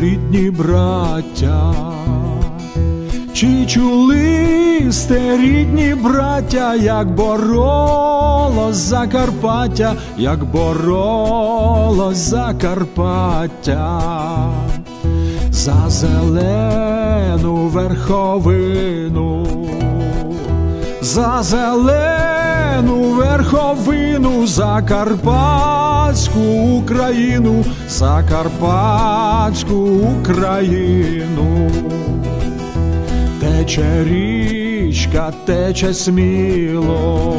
рідні браття? Чи чули сте рідні браття, як боролось Закарпаття, як боролось Закарпаття? За зелену верховину, за зелену верховину, за Карпатську Україну, за Карпатську Україну. Тече річка, тече сміло,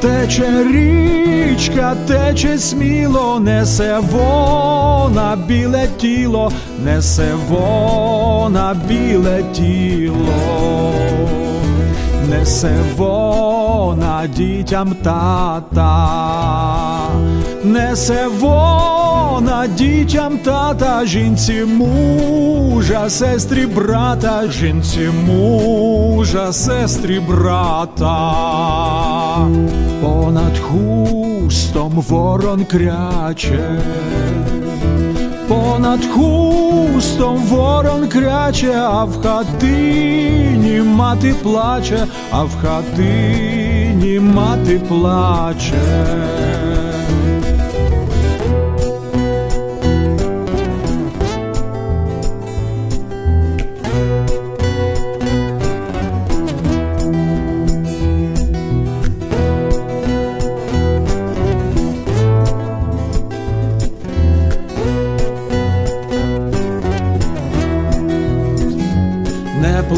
тече річка, тече сміло, несе вона біле тіло, несе вона біле тіло, несе дітям тата, несе вона дітям тата, жінці мужа, сестрі брата, жінці мужа, сестрі брата, понад хустом ворон кряче. Понад хустом ворон кряче, а в хатині мати плаче, а в хатині мати плаче.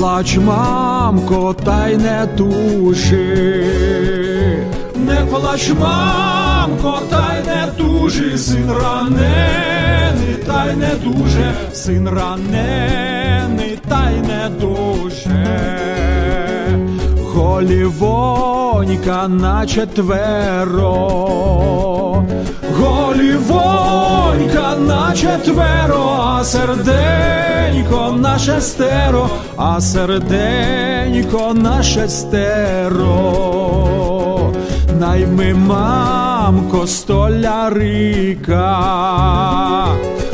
Плач, мамко, та й не тужи, не плач, мамко, та й не тужи, син ранений, та й не дуже, син ранений, та й не дуже. Голівонька на четверо, голівонька на четверо, а серденько на шестеро, а серденько на шестеро. Найми, мамко, столярика,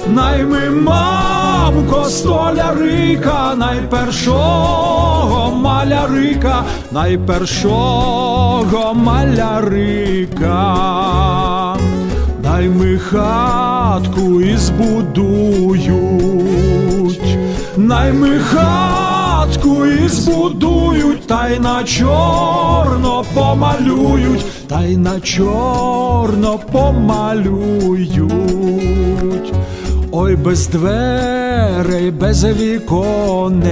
найми, мамко, столярика, найпершого малярика, найпершого малярика. Дай ми хатку і збудують, най ми хатку і збудують, та й на чорно помалюють, та й на чорно помалюють. Ой, без дверей, без віконець,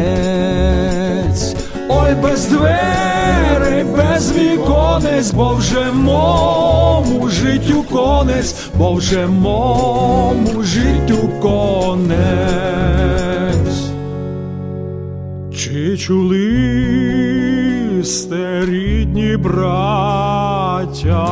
ой, без дверей, без віконець, бо вже мому життю конець, бо вже мому життю конець. Чи чули сте рідні браття?